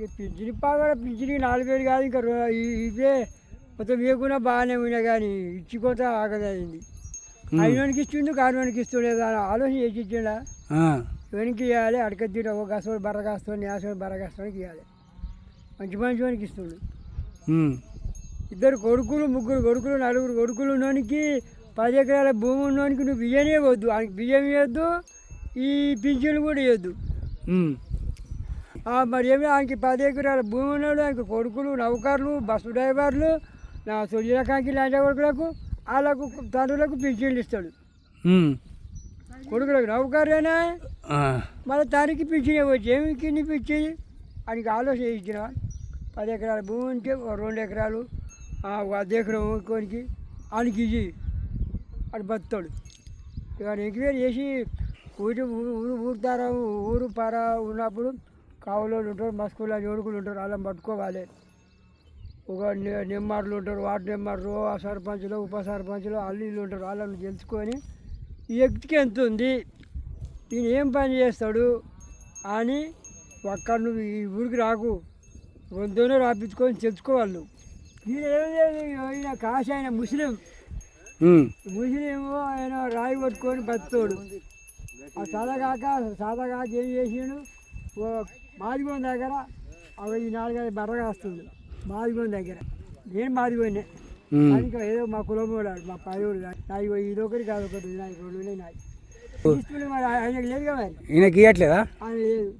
ఇక పింఛని పాగా పింఛని నాలుగు వేలు కాదు ఇంకా ఈ- ఇవే మొత్తం వేయకుండా బాగానే ఉన్నా కానీ ఇచ్చి కొంత ఆగదయింది అయినోనికి ఇస్తుండు కానివానికి ఇస్తుండేది అని ఆలోచన చేసి ఇచ్చిండా? వెనక్కి ఇవ్వాలి అడక తీట ఒక గసోడు బర్ర కాస్తాడు నేసోడు బర్ర కాస్తానికి ఇవ్వాలి మంచి మంచి వానికి ఇస్తుండు ఇద్దరు కొడుకులు ముగ్గురు కొడుకులు నలుగురు కొడుకులు ఉన్నోనికి పది ఎకరాల భూమి ఉన్నోనికి నువ్వు బియ్యమే వద్దు. ఆయనకి బియ్యం ఇవ్వద్దు ఈ పింఛన్లు కూడా ఇవ్వద్దు మరి ఏమి ఆయనకి పది ఎకరాల భూమి ఉన్నాడు ఆయనకి కొడుకులు నౌకర్లు బస్సు డ్రైవర్లు నా రకానికి లంచ కొడుకులకు వాళ్ళకు తండ్రులకు పింఛన్లు ఇస్తాడు. కొడుకులకు నౌకరేనా మళ్ళీ దానికి పింఛన్ ఇవ్వచ్చు ఏమి కింది పింఛన్? ఆయనకి ఆలోచన ఇచ్చిన పది ఎకరాల భూమి ఉంటే రెండు ఎకరాలు అర్ధ ఎకరం కొనికి ఆయనకి ఇచ్చి అటు బతాడు ఇక ఎంక్వైరీ చేసి ఊరి ఊరు ఊరు ఊరుతారా ఊరు పారా ఉన్నప్పుడు కావులోళ్ళు ఉంటారు మస్కుల జోడుకులు ఉంటారు వాళ్ళని పట్టుకోవాలి. ఒక నిమ్మార్లు ఉంటారు వార్డు నిమ్మార్లు ఆ సర్పంచులు ఉప సర్పంచులు వాళ్ళు వీళ్ళు ఉంటారు వాళ్ళని తెలుసుకొని ఈ వ్యక్తికి ఎంత ఉంది? ఈయన ఏం పని చేస్తాడు అని ఒక్కడ నువ్వు ఈ ఊరికి రాకు. రొంతోనే రాపించుకొని తెలుసుకోవాలి. నువ్వు ఈయన కాశీ ఆయన ముస్లిం. ముస్లిం ఆయన రాయి పట్టుకొని బతుకోడు ఆ సాదగాక సాదగాక ఏం చేసిండు? మాదిగోని దగ్గర అవి ఈ నాలుగైదు బర్రగా వస్తుంది మాదిగోని దగ్గర. నేను మాదిగోనే ఇంకా ఏదో మా కులం వాడు మా పైవుడు నాకు ఇదొకటి కాదు ఒకటి నాకు రెండు ఉన్నాయి. నాకు ఈయనకి ఇవ్వట్లేదా ఆయన లేదు.